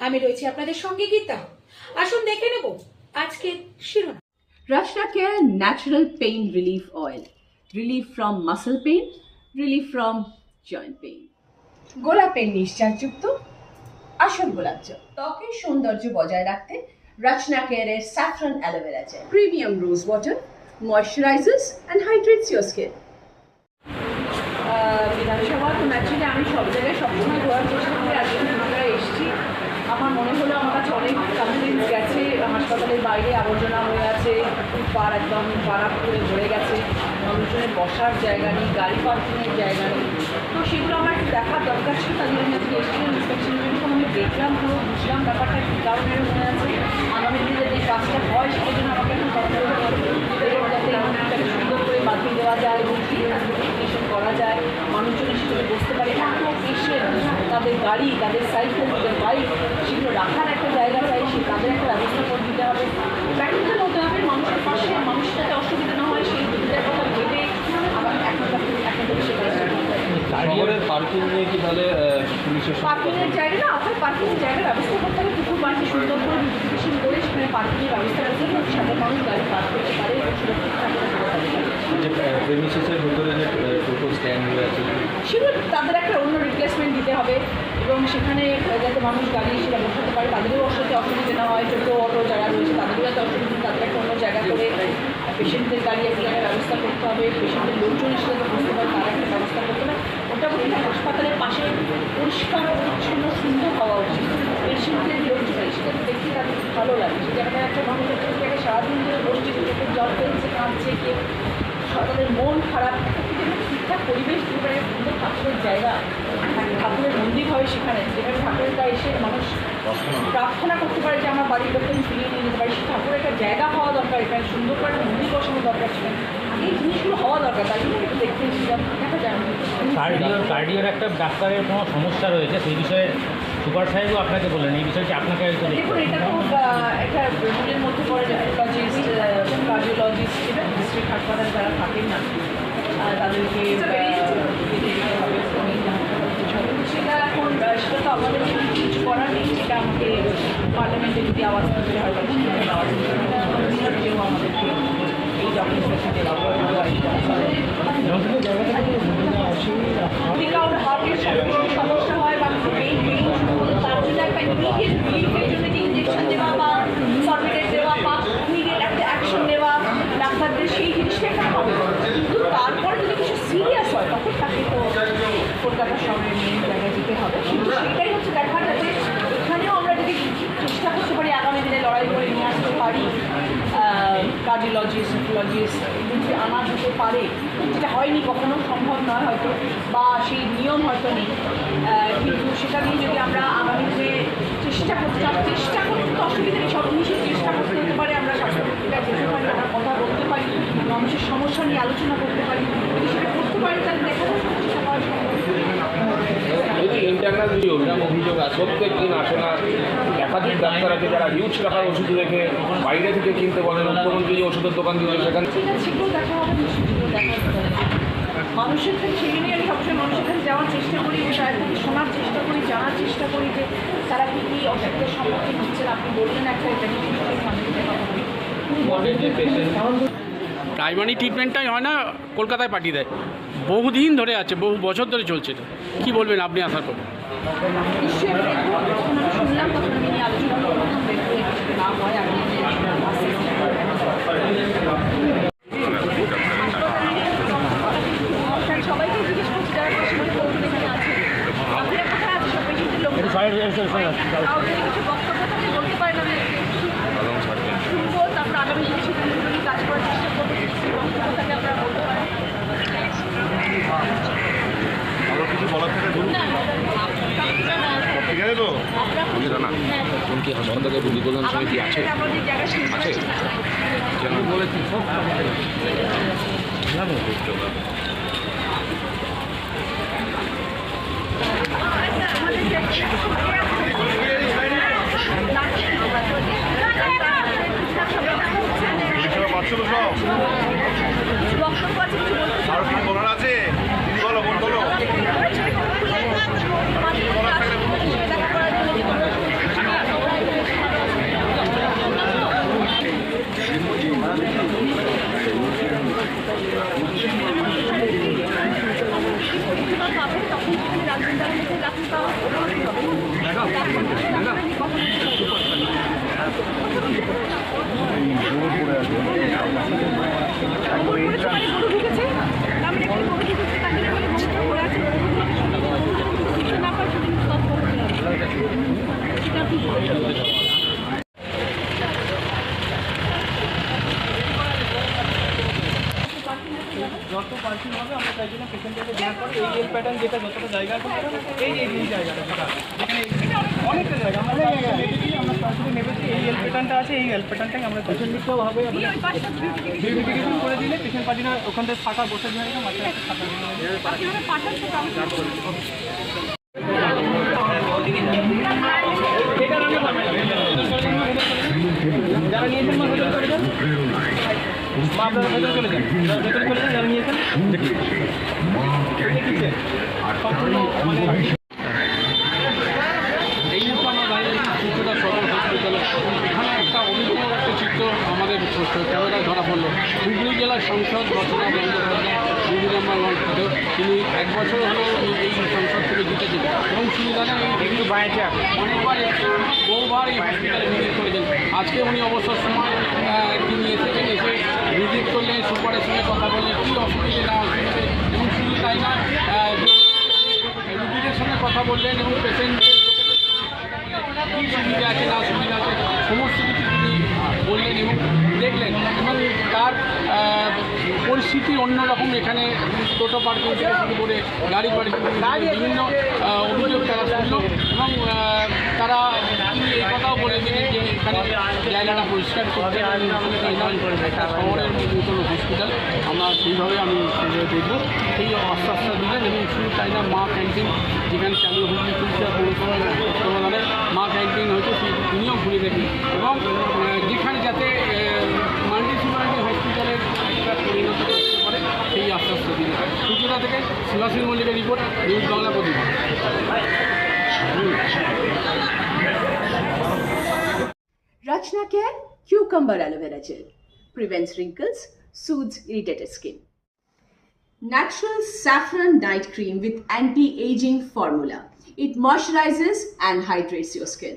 আমি রয়েছি আপনাদের সঙ্গে গীতা আসুন দেখে নেব আজকের শিরোনাম Rashna Care Natural Pain Relief Oil. Relief from muscle pain, relief from joint pain. গোলাপের নিশ্চাসযুক্ত আসল গোলাপ জল ত্বকের সৌন্দর্য বজায় রাখতে রচনা কেয়ারের saffron aloe vera gel premium rose water moisturises and hydrates your skin বিধানসভা তো ন্যাচুরালি আমি সব জায়গায় সবসময় ঘোরার চেষ্টা করি আজকে আমরা এসেছি আমার মনে হলো আমার কাছে অনেক কমপ্লেন্স গেছে হাসপাতালের বাইরে আবর্জনা হয়ে আছে পার একদম পাড়া করে ভরে গেছে। মানুষজনের বসার জায়গা নেই, গাড়ি পার্কিংয়ের জায়গা নেই। তো সেগুলো আমার একটু দেখার দরকার ছিল তাই জন্য আজকে এসেছিলাম ইন্সপেকশন আমি দেখলাম পুরো, বুঝলাম ব্যাপারটা, কী কারণে হয়ে আছে। আগামী দিনে যাতে এই কাজটা হয় সেটার জন্য আমাকে এখন তৎপর হতে হবে এবং যাতে এই মন্দিরটাকে সুন্দর করে বাঁধিয়ে দেওয়া যায় এবং ভেরিফিকেশন করা যায় মানুষজন সেখানে বসতে পারে এত পেশেন্ট তাদের গাড়ি তাদের সাইকেল তাদের বাইক সেগুলো রাখার একটা জায়গা চাই সে তাদের একটা ব্যবস্থা করে দিতে হবে প্র্যাকটিক্যাল হতে হবে মানুষের পাশে মানুষের যাতে অসুবিধা না হয় সেই দিকটার কথা ভেবে আবার এখন এখন থেকে সে কাজটা করতে হবে শহরের পার্কিং নিয়ে কি তাহলে পুলিশের পার্কিংয়ের জায়গা না আপনার পার্কিংয়ের জায়গার ব্যবস্থা করতে হবে পুকুর পার্কে সুন্দর করে বিউটিফিকেশন করে সেখানে পার্কিংয়ের ব্যবস্থা করতে হবে সাথে মানুষ গাড়ি পার্ক করতে পারে এবং প্রেমিসিসের ভিতরে যে টোটো আছে সেগুলো তাদের একটা অন্য রিপ্লেসমেন্ট দিতে হবে এবং সেখানে যাতে মানুষ গাড়ি সেটা বসাতে পারে তাদেরও অসুবিধা অসুবিধে না হয়। টোটো অটো যারা রয়েছে তাদেরও যাতে অসুবিধা তাদের একটা অন্য জায়গা করে পেশেন্টদের গাড়ি একটা জায়গায় ব্যবস্থা করতে হবে। পেশেন্টের লোকজন এসে যাতে বসতে পারে তার একটা ব্যবস্থা করতে হবে মোটামুটি হাসপাতালের পাশে পরিষ্কার, পরিচ্ছন্ন সুন্দর হওয়া উচিত। লোকজন এসে যাতে দেখতে তাদের ভালো লাগে। জায়গাটা একটা মানুষ জায়গায় সারাদিন ধরে বসছে চোখের জল পেয়েছে কাঁদছে, কে তাদের মন খারাপ। ঠিকঠাক পরিবেশ পারে সুন্দর ঠাকুরের জায়গা। ঠাকুরের মন্দির হয় সেখানে, যেখানে ঠাকুরটা এসে মানুষ প্রার্থনা করতে পারে যে আমার বাড়ির লোকজন ফিরিয়ে নিয়ে যেতে পারি। সে ঠাকুরের একটা জায়গা হওয়া দরকার এখানে সুন্দর করে মন্দির বসানো দরকার ছিল এই জিনিসগুলো হওয়া দরকার তাই জন্য একটু দেখতে এসেছিলাম দেখা যায় কার্ডিওর কার্ডিওর একটা ডাক্তারের কোনো সমস্যা রয়েছে সেই বিষয়ে সুপার সাহেবও আপনাকে বললেন এই বিষয়টি আপনাকে দেখুন এটা তো একটা মধ্যে পড়ে লজিস্ট কার্ডিওলজিস্ট এটা ডিস্ট্রিক্ট হাসপাতালে যারা থাকেন না তাদেরকে সেটা এখন সেটা তো আমাদের কিছু করার নেই সেটা আমাকে পার্লামেন্টে যদি আওয়াজ করতে হয় বা আওয়াজ আমাদেরকে এই দেওয়া যদি কারোর হার্টের সমস্যা হয় বা পেইন পেইন তার জন্য একটা ইমিডিয়েট রিলিফের জন্য যে ইঞ্জেকশন দেওয়া বা সরবিটেট দেওয়া বা ইমিডিয়েট একটা অ্যাকশন নেওয়া ডাক্তারদের সেই জিনিসটা এখানে হবে কিন্তু তারপরে যদি কিছু তখন তাকে তো কলকাতা শহরের মেন জায়গায় যেতে হবে কিন্তু সেটাই হচ্ছে দেখা যাচ্ছে এখানেও আমরা যদি চেষ্টা করতে পারি আগামী দিনে লড়াই করে নিয়ে আসতে পারি কার্ডিওলজিস্ট সাইকোলজিস্ট যদি আনা যেতে পারে যেটা হয়নি কখনো সম্ভব নয় হয়তো বা সেই নিয়ম হয়তো নেই কিন্তু সেটা নিয়ে যদি আমরা আগামী দিনে চেষ্টা করতে চেষ্টা করতে তো অসুবিধা নেই, সব জিনিসের চেষ্টা করতে হতে পারে আমরা স্বাস্থ্যবিধিটা যেতে পারি আমরা কথা বলতে পারি মানুষের সমস্যা নিয়ে আলোচনা করতে পারি সেটা করতে পারি তাহলে দেখা ইন্টারনাল যে অভিযোগ অভিযোগ প্রত্যেক দিন আসে না একাধিক ডাক্তার আছে যারা হিউজ টাকার ওষুধ রেখে বাইরে থেকে কিনতে বলেন মুখ্যমন্ত্রী যে ওষুধের দোকান দিয়েছে সেখানে দেখা হবে নিশ্চয়ই সেগুলো দেখা হবে। মানুষের কাছে সেই নিয়ে আমি সবসময় মানুষের কাছে যাওয়ার চেষ্টা করি তাদের থেকে শোনার চেষ্টা করি জানার চেষ্টা করি যে তারা কী কী অসুবিধার সম্মুখীন হচ্ছেন আপনি বললেন একটা এটা নিয়ে নিশ্চয়ই সামনে কথা বলি। প্রাইমারি ট্রিটমেন্টটাই হয় না কলকাতায় পাঠিয়ে দেয়। বহুদিন ধরে আছে বহু বছর ধরে চলছে এটা। কী বলবেন আপনি আসার পর নিশ্চয়ই আমি দেখব যখন আমি শুনলাম তখন আমি নিয়ে আলোচনা করব তখন দেখব এটা যদি না হয় আমি হাসপাতালে সবাইকে জিজ্ঞেস করছি যারা পেশেন্ট কৌশল এখানে আছে আপনারা কোথায় আছে সব পেশেন্টের লোক একটু সবাই একটু সবাই কারও যদি কিছু বক্তব্য থাকে বলতে পারেন আমি শুনব তারপর আগামী দিনে সেটা নিয়ে যদি কাজ করার চেষ্টা করব কিছু বক্তব্য থাকে আপনারা বলতে পারেন রুগীকল্যাণ সমিতি আছে? কেন বলেছি পরিষেবা পাচ্ছ তো সব যত পার্সেন্ট হবে, আমরা তাই জন্য পেশেন্টকে দেওয়ার পর এই রেল প্যাটার্ন যেটা যতটা জায়গা আছে, এই এই জায়গাটা যেটা যেখানে অনেকটা জায়গা আমরা সরাসরি নেবেছি এই এল প্যাটার্নটা আছে এই এল প্যাটার্নটাই আমরা পেশেন্ট দিকটাও হবে বিউটিফিকেশন করে দিলে পেশেন্ট পার্টিরা ওখান থেকে ফাঁকা বসে জায়গা মাঝে একটা ফাঁকা এটা রান্না পাবে যারা নিয়েছেন মা ভেতরে চলে যান মা আপনারা ভেতরে চলে যান। ভেতরে চলে যান যারা নিয়েছেন দেখি সম্পূর্ণ মানে এই মুহূর্তে আমরা দাঁড়িয়ে আছি চিত্রটা সদর হসপিটালে এখানে একটা অন্যতম একটা চিত্র আমাদের ক্যামেরায় ধরা পড়ল হুগলি জেলার সংসদ রচনা তিনি এক বছর হলো এই- সংসদ থেকে জিতেছেন। এবং জানেন একটু বাইরে অনেকবার বহুবার এই হসপিটালে ভিজিট করেছেন। আজকে উনি অবসর সময় তিনি এসেছেন, এসে ভিজিট করলে সুপারের সঙ্গে কথা বললেন, কী অসুবিধে না অসুবিধে। এবং শুধু তাই না রুগীদের সঙ্গে কথা বললেন এবং পেশেন্টের কী সুবিধা আছে, না সুবিধা আছে, সমস্ত কিছু তিনি বললেন এবং তার পরিস্থিতি অন্যরকম এখানে টোটো পার্কিং থেকে শুরু করে গাড়ি পার্কিং বিভিন্ন অভিযোগ তারা শুনল এবং তারা এই কথাও বলে দিলেন যে এখানে জায়গাটা পরিষ্কার করতে শহরের নতুন হসপিটাল আমরা সেইভাবে আমি দেখব। সেই আশ্বাসটা দিলেন এবং শুধু তাই না, মা ক্যান্টিন যেখানে চালু তুলসিয়া পৌরসভার তত্ত্বাবধানে মা ক্যান্টিন হয়েছে, সেই তিনিও ঘুরে দেখেন এবং যেখানে যাতে পারে সেই আশ্বাসটা দিলেন সূচনা থেকে শিবাশী মল্লিকের রিপোর্ট নিউজ বাংলা প্রতিদিন Rachna Care Cucumber Aloe Vera Gel prevents wrinkles, soothes irritated skin. Natural saffron night cream with anti-aging formula. It moisturizes and hydrates your skin.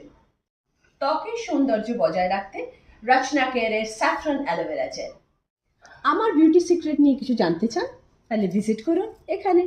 ত্বকের সৌন্দর্য বজায় রাখতে রচনা কেয়ারের স্যাফরন অ্যালোভেরা জেল আমার বিউটি সিক্রেট নিয়ে কিছু জানতে চান তাহলে ভিজিট করুন এখানে।